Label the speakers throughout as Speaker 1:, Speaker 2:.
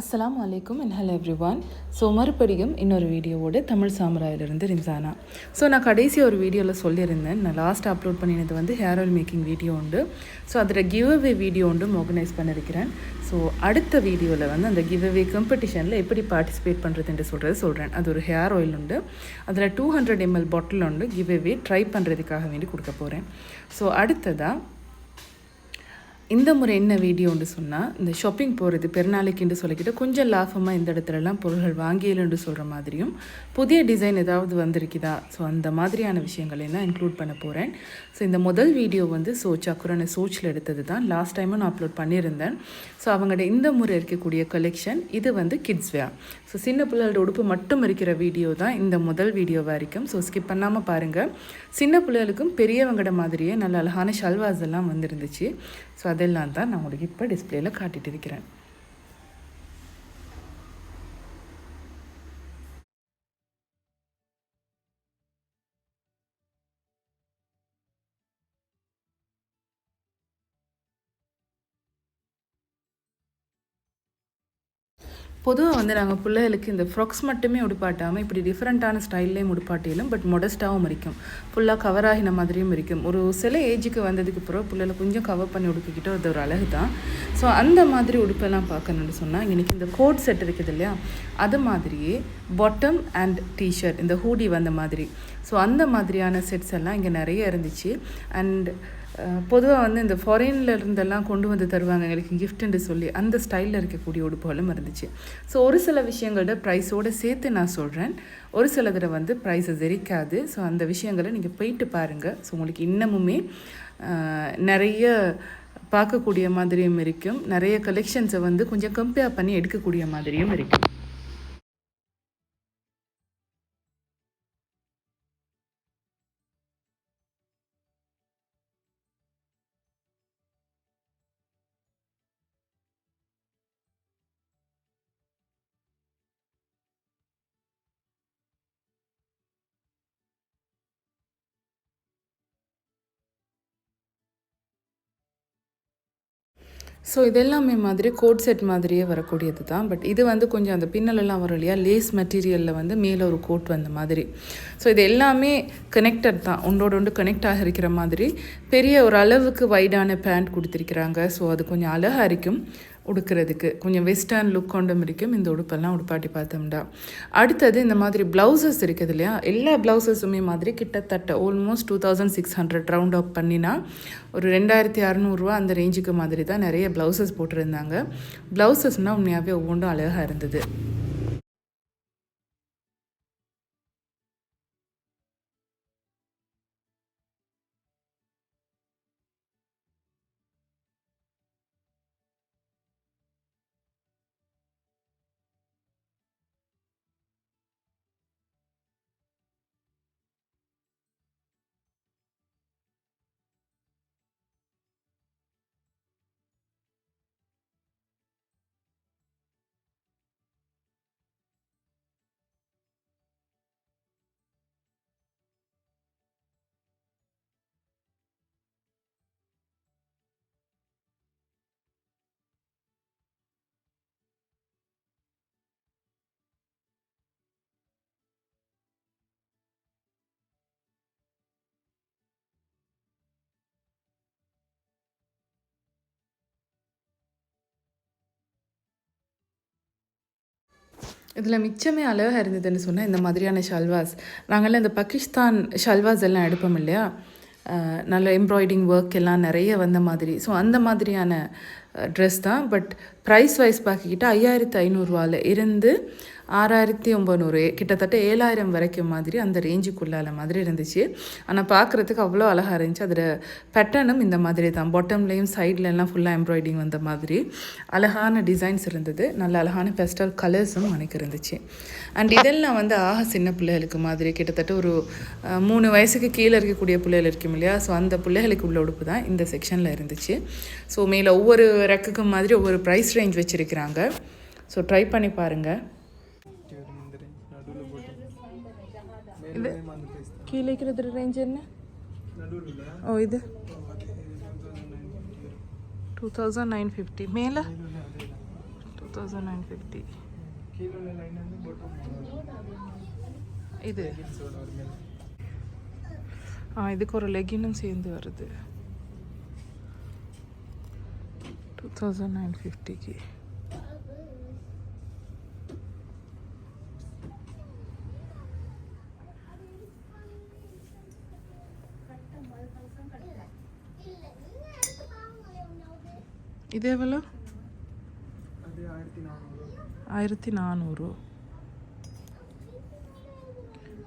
Speaker 1: அஸ்லாம் அலைக்கும் and hello everyone so மறுபடியும் இன்னொரு வீடியோவோட தமிழ் சாம்ராயிலிருந்து ரிம்சானா. ஸோ நான் கடைசி ஒரு வீடியோவில் சொல்லியிருந்தேன். நான் லாஸ்ட் அப்லோட் பண்ணினது வந்து ஹேர் ஆயில் மேக்கிங் வீடியோ உண்டு. ஸோ அதில் கிவ் அவே வீடியோ உண்டு ஆர்கனைஸ் பண்ணியிருக்கிறேன் ஸோ அடுத்த வீடியோவில் வந்து அந்த கிவ் அவே காம்படிஷனில் எப்படி பார்ட்டிசிபேட் பண்ணுறதுன்னு சொல்கிறது சொல்கிறேன் அது ஒரு ஹேர் ஆயில் உண்டு. அதில் டூ ஹண்ட்ரட் எம்எல் பாட்டில் உண்டு. கிவ் அவே ட்ரை பண்ணுறதுக்காக வேண்டி கொடுக்க போகிறேன் ஸோ அடுத்ததாக இந்த முறை என்ன வீடியோன்னு சொன்னால் இந்த ஷாப்பிங் போகிறது பெருநாளைக்குன்னு சொல்லிக்கிட்டு கொஞ்சம் லாபமாக இந்த இடத்துலலாம் பொருள்கள் வாங்கியலுன்னு சொல்கிற மாதிரியும் புதிய டிசைன் ஏதாவது வந்திருக்குதா? ஸோ அந்த மாதிரியான விஷயங்களையும் தான் இன்க்ளூட் பண்ண போகிறேன் ஸோ இந்த முதல் வீடியோ வந்து சோச் அக்குரான சோச்சில் எடுத்தது தான். லாஸ்ட் டைமும் நான் அப்லோட் பண்ணியிருந்தேன். ஸோ அவங்களோட இந்த முறை இருக்கக்கூடிய கலெக்ஷன் இது வந்து கிட்ஸ் வேர் ஸோ சின்ன பிள்ளைகளோட உடுப்பு மட்டும் இருக்கிற வீடியோ தான் இந்த முதல் வீடியோ வரைக்கும். ஸோ ஸ்கிப் பண்ணாமல் பாருங்கள் சின்ன பிள்ளைகளுக்கும் பெரியவங்களோட மாதிரியே நல்ல அழகான ஷல்வாஸ் எல்லாம் வந்துருந்துச்சு. ஸோ அதெல்லாம் தான் நான் உங்களுக்கு இப்போ டிஸ்பிளேயில் காட்டிட்டு இருக்கிறேன். பொதுவாக வந்து நாங்கள் பிள்ளைகளுக்கு இந்த ஃப்ராக்ஸ் மட்டுமே உடுப்பாட்டாமல் இப்படி டிஃப்ரெண்ட்டான ஸ்டைல்லையும் உடுப்பாட்டிலும் பட் மொடஸ்ட்டாகவும் இருக்கும் ஃபுல்லாக கவர் ஆகின மாதிரியும் இருக்கும் ஒரு சில ஏஜுக்கு வந்ததுக்கு அப்புறம் பிள்ளைகளை கொஞ்சம் கவர் பண்ணி உடுக்கிக்கிட்டோ அது ஒரு அழகு தான். ஸோ அந்த மாதிரி உடுப்பெல்லாம் பார்க்கணும்னு சொன்னால் இன்றைக்கி இந்த கோட் செட் இருக்குது இல்லையா? அது மாதிரியே பாட்டம் அண்ட் டிஷர்ட் இந்த ஹூடி வந்த மாதிரி. ஸோ அந்த மாதிரியான செட்ஸ் எல்லாம் இங்கே நிறைய இருந்துச்சு. அண்ட் பொதுவாக வந்து இந்த ஃபாரின்ல இருந்தெல்லாம் கொண்டு வந்து தருவாங்க. எங்களுக்கு கிஃப்ட்டுன்னு சொல்லி அந்த ஸ்டைலில் இருக்கக்கூடிய உடுப்புகளும் இருந்துச்சு. ஸோ ஒரு சில விஷயங்களோட ப்ரைஸோடு சேர்த்து நான் சொல்கிறேன் ஒரு சிலதில் வந்து ப்ரைஸஸ் எரிக்காது ஸோ அந்த விஷயங்களை நீங்கள் போயிட்டு பாருங்கள் ஸோ உங்களுக்கு இன்னமுமே நிறைய பார்க்கக்கூடிய மாதிரியும் இருக்கும். நிறைய கலெக்ஷன்ஸை வந்து கொஞ்சம் கம்பேர் பண்ணி எடுக்கக்கூடிய மாதிரியும் இருக்கும். ஸோ இதெல்லாமே மாதிரி கோட் செட் மாதிரியே வரக்கூடியது தான். பட் இது வந்து கொஞ்சம் அந்த பின்னலெல்லாம் வரும் இல்லையா? லேஸ் மெட்டீரியலில் வந்து மேலே ஒரு கோட் வந்த மாதிரி. ஸோ இது எல்லாமே கனெக்டட் தான். ஒன்றோட ஒன்று கனெக்ட் ஆக இருக்கிற மாதிரி. பெரிய ஒரு அளவுக்கு வைடான பேண்ட் கொடுத்துருக்குறாங்க. ஸோ அது கொஞ்சம் அழகாக இருக்கும். உடுக்கிறதுக்கு. கொஞ்சம் வெஸ்டர்ன் லுக் கொண்டும் இருக்கும் இந்த உடுப்பெல்லாம் உடுப்பாட்டி பார்த்தோம்டா. அடுத்தது இந்த மாதிரி ப்ளவுசஸ் இருக்குது இல்லையா? எல்லா ப்ளவுசஸுமே மாதிரி கிட்டத்தட்ட almost two thousand six hundred round up பண்ணினா ஒரு ரெண்டாயிரத்தி அறநூறுவா அந்த ரேஞ்சுக்கு மாதிரி தான் நிறைய ப்ளவுசஸ் போட்டிருந்தாங்க. ப்ளவுசஸ்னால் உண்மையாகவே ஒவ்வொன்றும் அழகாக இருந்தது. இதில் மிச்சமே அழகாக இருந்ததுன்னு சொன்னால் இந்த மாதிரியான ஷல்வாஸ். நாங்கள்லாம் இந்த பாகிஸ்தான் ஷல்வாஸ் எல்லாம் எடுப்போம் இல்லையா? நல்ல எம்ப்ராய்டிங் ஒர்க் எல்லாம் நிறைய வந்த மாதிரி. ஸோ அந்த மாதிரியான ட்ரெஸ் தான். பட் ப்ரைஸ் வைஸ் பார்க்கிக்கிட்ட ஐயாயிரத்து ஐநூறுரூவாவில் இருந்து ஆறாயிரத்தி ஒம்பநூறு கிட்டத்தட்ட ஏழாயிரம் வரைக்கும் மாதிரி அந்த ரேஞ்சுக்குள்ளால மாதிரி இருந்துச்சு. ஆனால் பார்க்குறதுக்கு அவ்வளோ அழகாக இருந்துச்சு. அதில் பேட்டர்னும் இந்த மாதிரி தான். பாட்டம்லேயும் சைட்லலாம் ஃபுல்லாக எம்ப்ராய்டிங் வந்த மாதிரி அழகான டிசைன்ஸ் இருந்தது. நல்ல அழகான பெஸ்டல் கலர்ஸும் எனக்கு இருந்துச்சு. அண்ட் இதெல்லாம் வந்து ஆக சின்ன பிள்ளைகளுக்கு மாதிரி கிட்டத்தட்ட ஒரு மூணு வயசுக்கு கீழே இருக்கக்கூடிய பிள்ளைகள் இருக்கும் இல்லையா? ஸோ அந்த பிள்ளைகளுக்கு உள்ள உடுப்பு தான் இந்த செக்ஷனில் இருந்துச்சு. ஸோ மேலே ஒவ்வொரு ரெக்குக்கும் மாதிரி ஒவ்வொரு ப்ரைஸ் ரேஞ்ச் வச்சுருக்கிறாங்க. ஸோ ட்ரை பண்ணி பாருங்கள் இது கீழே இருக்கிறது ரேஞ்ச் என்ன ஓ இது டூ தௌசண்ட் நைன் ஃபிஃப்டி மேலே டூ தௌசண்ட் நைன் ஃபிஃப்டி
Speaker 2: கீழே உள்ள லைன் வந்து bottom
Speaker 1: இது
Speaker 2: leggings-ஓட ஒரு மேல்.
Speaker 1: ஆ இதுக்கு ஒரு லெகினும் சேர்ந்து வருது டூ தௌசண்ட் நைன் ஃபிஃப்டிக்கு இது எவ்வளோ?
Speaker 2: ஆயிரத்தி நானூறு.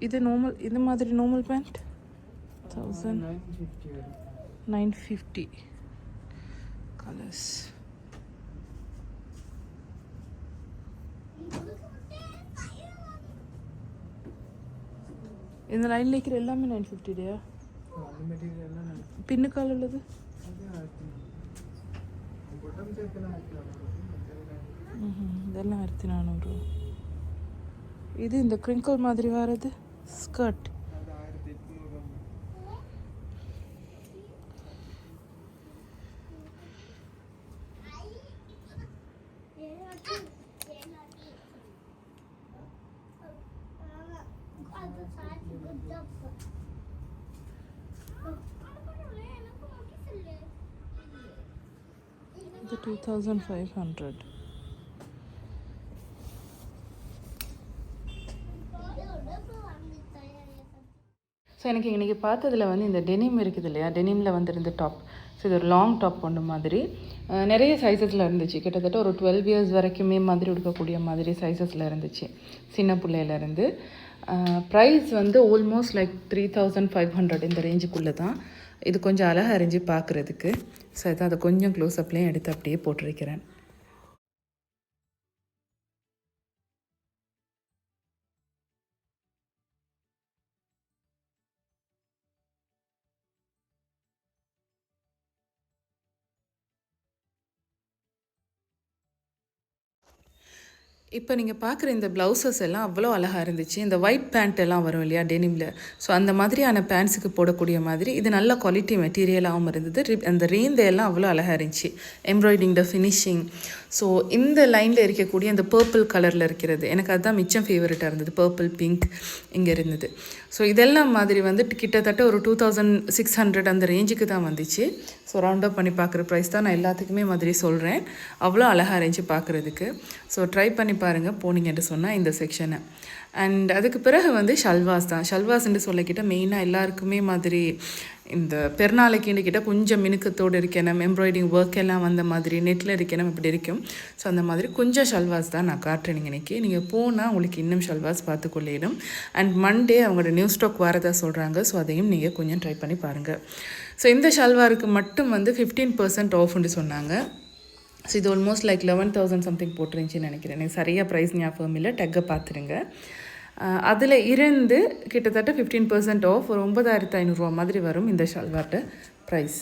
Speaker 1: இது நார்மல் இது மாதிரி normal pant thousand
Speaker 2: nine fifty
Speaker 1: fifty colours இந்த லைனில் இருக்கிற எல்லாமே நைன் ஃபிஃப்டிடையா
Speaker 2: எல்லாம் நான்
Speaker 1: பின்னுக்கால் உள்ளது
Speaker 2: அது ஆயிரத்தி நானூறு bottom சேர்த்துலாம் ஆயிரத்தி நானூறு மத்ததெல்லாம்
Speaker 1: ம்ஹும். இதெல்லாம் ஆயிரத்தி நானூறு. இது இந்த கிரிங்கிள் மாதிரி வர்றது ஸ்கர்ட்
Speaker 2: Thank you எட்நூறு
Speaker 1: இது two thousand five hundred so எனக்கு இன்றைக்கி பார்த்ததில் வந்து இந்த டெனிம் இருக்குது இல்லையா? டெனிமில் வந்துருந்த டாப் ஸோ இது ஒரு லாங் டாப் ஒன்று மாதிரி. நிறைய சைஸஸில் இருந்துச்சு. கிட்டத்தட்ட ஒரு டுவெல் இயர்ஸ் வரைக்குமே மாதிரி உடுக்கக்கூடிய மாதிரி சைஸஸில் இருந்துச்சு. சின்ன பிள்ளையிலேருந்து ப்ரைஸ் வந்து almost like three thousand five hundred இந்த ரேஞ்சுக்குள்ளே தான் இது கொஞ்சம் அழகாக அறிஞ்சு பார்க்குறதுக்கு. ஸோ இதான் அதை கொஞ்சம் க்ளோஸ்அப்லேயும் எடுத்து அப்படியே போட்டிருக்கிறேன். இப்போ நீங்கள் பார்க்குற இந்த ப்ளவுசஸ் எல்லாம் அவ்வளோ அழகாக இருந்துச்சு. இந்த ஒயிட் பேண்ட் எல்லாம் வரும் இல்லையா டெனிமில் ஸோ அந்த மாதிரியான பேண்ட்ஸுக்கு போடக்கூடிய மாதிரி இது நல்ல குவாலிட்டி மெட்டீரியலாகவும் இருந்தது. அந்த ரேந்த எல்லாம் அவ்வளோ அழகாக இருந்துச்சு. எம்ப்ராய்டிங் த ஃபினிஷிங் ஸோ இந்த லைனில் இருக்கக்கூடிய இந்த பர்பிள் கலரில் இருக்கிறது. எனக்கு அதுதான் மிச்சம் ஃபேவரட்டாக இருந்தது. பர்பிள் பிங்க் இங்கே இருந்தது. ஸோ இதெல்லாம் மாதிரி வந்து கிட்டத்தட்ட ஒரு டூ தௌசண்ட் சிக்ஸ் ஹண்ட்ரட் அந்த ரேஞ்சுக்கு தான் வந்துச்சு. ஸோ ரவுண்ட் அப் பண்ணி பார்க்குற ப்ரைஸ் தான் நான் எல்லாத்துக்குமே மாதிரி சொல்கிறேன் அவ்வளோ அழகாக இருந்துச்சு பார்க்குறதுக்கு ஸோ ட்ரை பண்ணி பாருங்கள் போனீங்கன்ட்டு சொன்னால் இந்த செக்ஷனை அண்ட் அதுக்கு பிறகு வந்து ஷல்வாஸ் தான். ஷல்வாஸ்ன்னு சொல்லிக்கிட்ட மெயினாக எல்லாருக்குமே மாதிரி இந்த பெருநாளைக்குன்னு கிட்ட கொஞ்சம் மினுக்கத்தோடு இருக்கணும் எம்ப்ராய்டிங் ஒர்க் எல்லாம் வந்த மாதிரி நெட்டில் இருக்கணும் இப்படி இருக்கும். ஸோ அந்த மாதிரி கொஞ்சம் ஷல்வாஸ் தான் நான் காட்டுறேன் நீங்கள் இன்னைக்கு. நீங்கள் போனால் உங்களுக்கு இன்னும் ஷல்வாஸ் பார்த்து கொள்ளிடும் அண்ட் மண்டே அவங்களோட நியூ ஸ்டாக் வரதா சொல்கிறாங்க ஸோ அதையும் நீங்கள் கொஞ்சம் ட்ரை பண்ணி பாருங்கள் ஸோ இந்த ஷல்வாருக்கு மட்டும் வந்து ஃபிஃப்டீன் பர்சன்ட் ஆஃப்னு சொன்னாங்க. ஸோ இது almost like eleven thousand something போட்டுருந்துச்சின்னு நினைக்கிறேன். எனக்கு சரியாக ப்ரைஸ் ஞாபகம் இல்லை. டக்கை பார்த்துருங்க அதில் இருந்து கிட்டத்தட்ட ஃபிஃப்டீன் பர்சன்ட் ஆஃப் ஒரு ஒன்பதாயிரத்து ஐநூறுரூவா மாதிரி வரும் இந்த ஷல்வார்ட்ட ப்ரைஸ்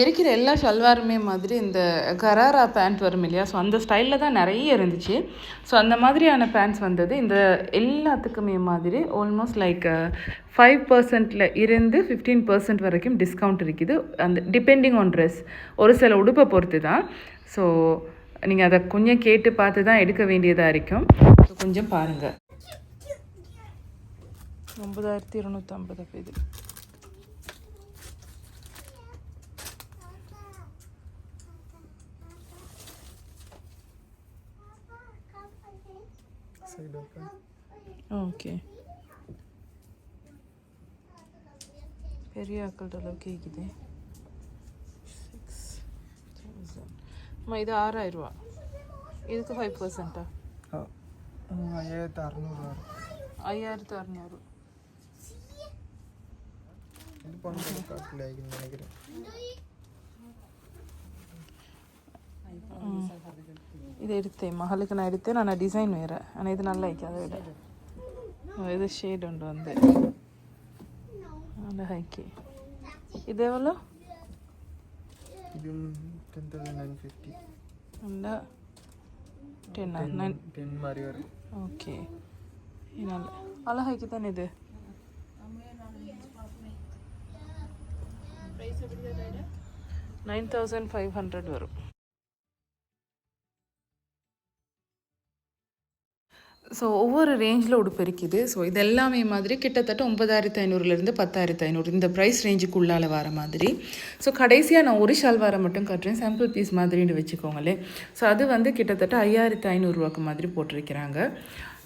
Speaker 1: இப்போ இருக்கிற எல்லா ஷல்வாருமே மாதிரி இந்த கராரா பேண்ட் வரும் இல்லையா? ஸோ அந்த ஸ்டைலில் தான் நிறைய இருந்துச்சு. ஸோ அந்த மாதிரியான பேண்ட்ஸ் வந்தது. இந்த எல்லாத்துக்குமே மாதிரி ஆல்மோஸ்ட் லைக் ஃபைவ் பர்சன்ட்டில் இருந்து ஃபிஃப்டீன் பர்சன்ட் வரைக்கும் டிஸ்கவுண்ட் இருக்குது. அந்த டிபெண்டிங் ஆன் ட்ரெஸ் ஒரு சில உடுப்பை பொறுத்து தான். ஸோ நீங்கள் அதை கொஞ்சம் கேட்டு பார்த்து தான் எடுக்க வேண்டியதாக இருக்கும். ஸோ கொஞ்சம் பாருங்கள் ஒன்பதாயிரத்தி இருநூற்றம்பது இது
Speaker 2: சைடு இருக்கா
Speaker 1: ஓகே. பெரிய ஆக்கள் அளவுக்கு கேட்குது சிக்ஸ் தௌசண்ட் அம்மா இது ஆறாயிரரூவா இதுக்கு ஃபைவ் பர்சன்ட்டா
Speaker 2: ஐயாயிரத்து அறநூறு
Speaker 1: ஐயாயிரத்து அறநூறு.
Speaker 2: இது பண்ணுறது காட்டில் ஆகின்னு நினைக்கிறேன்.
Speaker 1: இது எடுத்தேன். மகளுக்கு நான் எடுத்தேன். நான் டிசைன் வேறு. ஆனால் இது நல்லா அதை விட. இது ஷேட் உண்டு வந்து நல்ல ஹைக்கி இது எவ்வளோ
Speaker 2: இதுவும் டென் தௌசண்ட் நைன் ஃபிஃப்டி
Speaker 1: நல்லா டென்னா நைன்
Speaker 2: டென் மாதிரி வரும்
Speaker 1: ஓகே நல்ல அழகாக்கி தானே இது nine thousand five hundred so ஒவ்வொரு ரேஞ்சில் உடுப்பு இருக்குது ஸோ இது எல்லாமே மாதிரி கிட்டத்தட்ட ஒன்பதாயிரத்து ஐநூறுலேருந்து பத்தாயிரத்து ஐநூறு இந்த ப்ரைஸ் ரேஞ்சுக்குள்ளால வர மாதிரி. ஸோ கடைசியாக நான் ஒரு ஷால்வாரை மட்டும் கட்டுறேன். சாம்பிள் பீஸ் மாதிரின்னு வச்சுக்கோங்களேன். ஸோ அது வந்து கிட்டத்தட்ட ஐயாயிரத்து ஐநூறுரூவாக்கு மாதிரி போட்டிருக்கிறாங்க.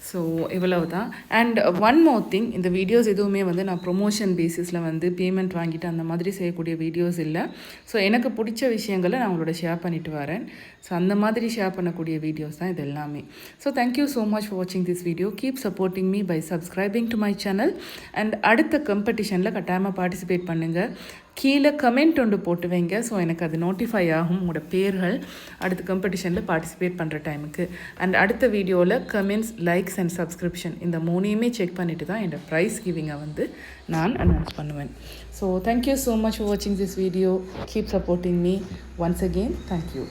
Speaker 1: ஸோ இவ்வளவு தான் அண்ட் ஒன் மோர் திங் இந்த வீடியோஸ் எதுவுமே வந்து நான் ப்ரொமோஷன் பேசிஸில் வந்து பேமெண்ட் வாங்கிட்டு அந்த மாதிரி செய்யக்கூடிய வீடியோஸ் இல்லை. ஸோ எனக்கு பிடிச்ச விஷயங்களை நான் உங்களோட ஷேர் பண்ணிட்டு வரேன். ஸோ அந்த மாதிரி ஷேர் பண்ணக்கூடிய வீடியோஸ் தான் இது எல்லாமே so thank you so much for வாட்சிங் this video keep supporting me by subscribing to my channel and அடுத்த காம்படிஷனில் கட்டாயமாக பார்ட்டிசிபேட் பண்ணுங்கள் கீழே கமெண்ட் ஒன்று போட்டு வைங்க. ஸோ எனக்கு அது நோட்டிஃபை ஆகும். உங்களோட பேர்கள் அடுத்த காம்படிஷனில் பார்ட்டிசிபேட் பண்ணுற டைமுக்கு அண்ட் அடுத்த வீடியோவில் கமெண்ட்ஸ் லைக்ஸ் அண்ட் சப்ஸ்கிரிப்ஷன் இந்த மூணையுமே செக் பண்ணிவிட்டு தான் என்னோட ப்ரைஸ் கிவிங்கை வந்து நான் அனௌன்ஸ் பண்ணுவேன். So thank you so much for வாட்சிங் this video keep supporting me once again thank you